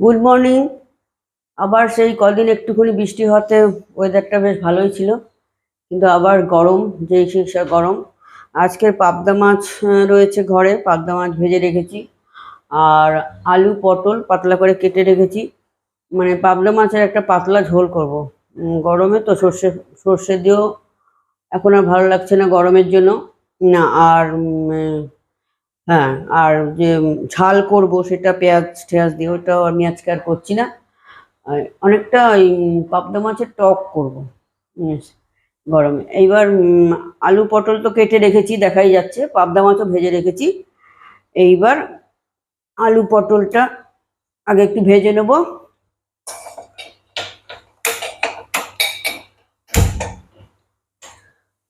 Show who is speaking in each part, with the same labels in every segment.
Speaker 1: Good morning আবার সেই কদিন একটুখানি বৃষ্টি হওয়াতে ওয়েদারটা বেশ ভালোই ছিল, কিন্তু আবার গরম সেই সে গরম। আজকের পাবদা মাছ রয়েছে ঘরে, পাবদা মাছ ভেজে রেখেছি। আর আলু পটল পাতলা করে কেটে রেখেছি। মানে পাবদা মাছের একটা পাতলা ঝোল করব। গরমে তো সর্ষে সর্ষে দিয়েও এখন আর ভালো লাগছে না গরমের জন্য। না, আর হ্যাঁ আর যে ঝাল করব সেটা পেঁয়াজ ঠেয়াজ দিয়ে ওটাও আমি আজকে আর করছি না। অনেকটা ওই পাবদা মাছের টক করব। গরমে। এইবার আলু পটল তো কেটে রেখেছি দেখাই যাচ্ছে। পাবদা মাছও ভেজে রেখেছি। এইবার আলু পটলটা আগে একটু ভেজে নেব।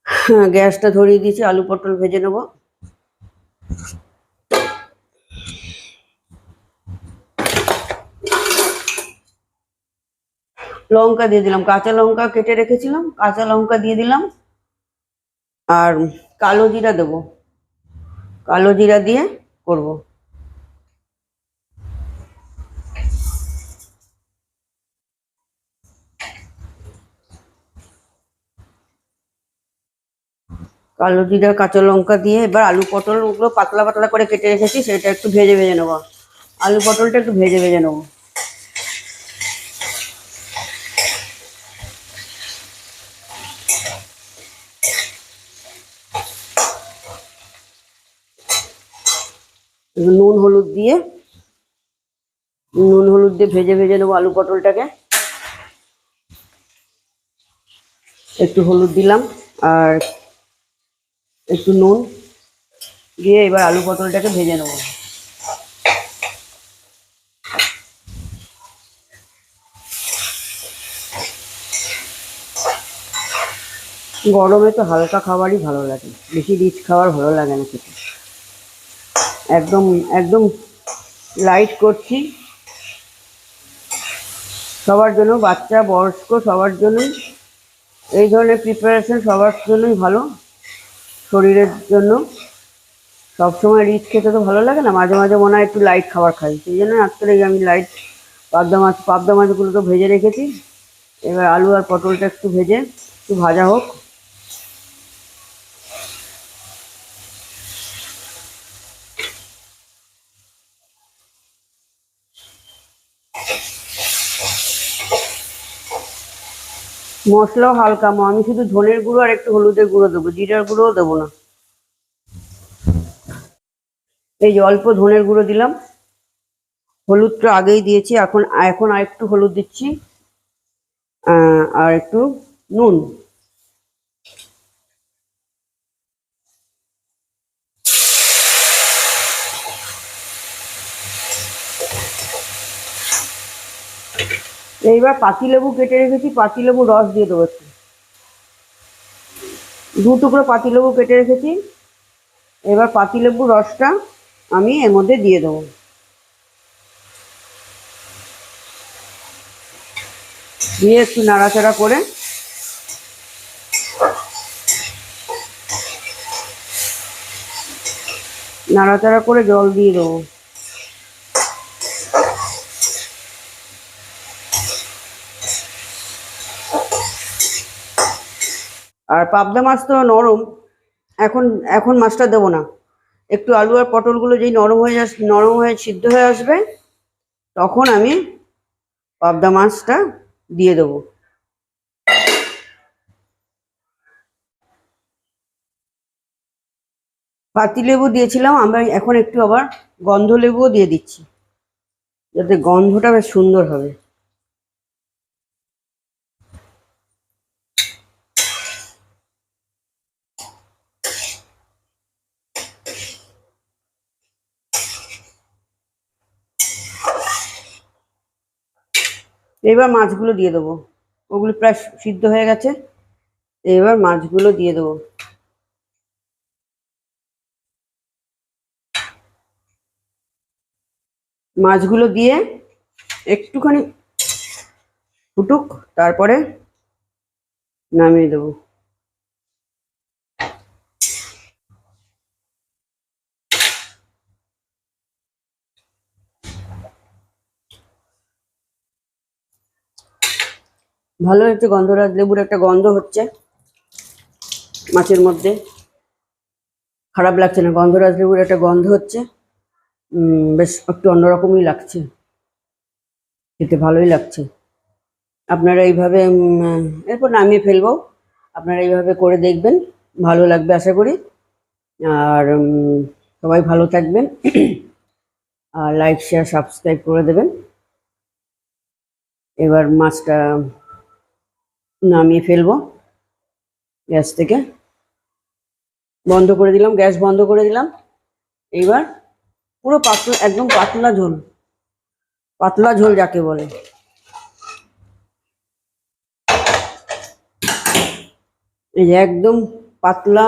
Speaker 1: হ্যাঁ, গ্যাসটা ধরিয়ে দিয়েছি আলু পটল ভেজে নেব। লঙ্কা দিয়ে দিলাম, কাঁচা লঙ্কা কেটে রেখেছিলাম, কাঁচা লঙ্কা দিয়ে দিলাম, আর কালো জিরা দেবো। কালো জিরা দিয়ে করব। কালো জিরা, কাঁচা লঙ্কা দিয়ে এবার আলু পটল ওগুলো পাতলা পাতলা করে কেটে রেখেছি, সেটা একটু ভেজে ভেজে নেব। আলু পটলটা একটু ভেজে ভেজে নেব। নুন হলুদ দিয়ে, নুন হলুদ দিয়ে ভেজে ভেজে নেব আলু পটলটাকে। একটু হলুদ দিলাম আর একটু নুন দিয়ে এবার আলু পটলটাকে ভেজে নেব। গরমে তো হালকা খাবারই ভালো লাগে, বেশি রিচ খাবার ভালো লাগে না খেতে। একদম একদম লাইট করছি। সবার জন্য, বাচ্চা, বয়স্ক, সবার জন্যই। এই ধরনের প্রিপারেশন সবার জন্যই ভালো। শরীরের জন্য। সবসময় রিচ খেতে তো ভালো লাগে না, মাঝে মাঝে মনে হয় একটু লাইট খাবার খাই। সেই জন্য আজকে আমি লাইট পাবদা মাছ, পাবদা মাছগুলো তো ভেজে রেখেছি। এবার আলু আর পটলটা একটু ভেজে, একটু ভাজা হোক। মশলাও হালকা, মো। আমি শুধু ধনের গুঁড়ো আর একটু হলুদের গুঁড়ো দেবো। জিরার গুঁড়োও দেবো না। এই যে অল্প ধনের গুঁড়ো দিলাম। হলুদটা আগেই দিয়েছি। এখন এখন আর একটু হলুদ দিচ্ছি। আর একটু নুন। এইবার পাতিলেবু কেটে রেখেছি, পাতি পাতিলেবু রস দিয়ে দেবো একটু। দু টুকরো পাতিলেবু কেটে রেখেছি। এবার পাতিলেবুর রসটা আমি এর মধ্যে দিয়ে দেবো। দিয়ে একটু নাড়াচাড়া করে নাড়াচাড়া করে জল দিয়ে দেবো। আর পাবদা মাছ তো নরম। এখন এখন মাছটা দেবো না। একটু আলু আর পটলগুলো যেই নরম হয়ে যাস, নরম হয়ে সিদ্ধ হয়ে আসবে, তখন আমি পাবদা মাছটা দিয়ে দেবো। পাতিলেবু দিয়েছিলাম, আমরা এখন একটু আবার গন্ধ লেবুও দিয়ে দিচ্ছি, যাতে গন্ধটা বেশ সুন্দর হবে। এবার মাছগুলো দিয়ে দেবো। ওগুলো প্রায় সিদ্ধ হয়ে গেছে। এবার মাছগুলো দিয়ে দেবো। মাছগুলো দিয়ে একটুখানি ফুটুক, তারপরে নামিয়ে দেবো। ভালো হচ্ছে গন্ধরাজ লেবুর একটা গন্ধ হচ্ছে মাছের মধ্যে। খারাপ লাগছে না গন্ধরাজ লেবুর একটা গন্ধ হচ্ছে। বেশ একটু অন্যরকমই লাগছে। খেতে ভালোই লাগছে। আপনারা এইভাবে এরপর নামিয়ে ফেলব। আপনারা এইভাবে করে দেখবেন, ভালো লাগবে আশা করি। আর সবাই ভালো থাকবেন। আর লাইক, শেয়ার, সাবস্ক্রাইব করে দেবেন। এবার মাছটা নামিয়ে ফেলব গ্যাস থেকে। বন্ধ করে দিলাম, গ্যাস বন্ধ করে দিলাম। এইবার পুরো পাতলা, একদম পাতলা ঝোল পাতলা ঝোল যাকে বলে। এই যে একদম পাতলা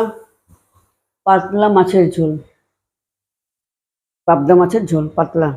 Speaker 1: পাতলা মাছের ঝোল, পাবদা মাছের ঝোল, পাতলা।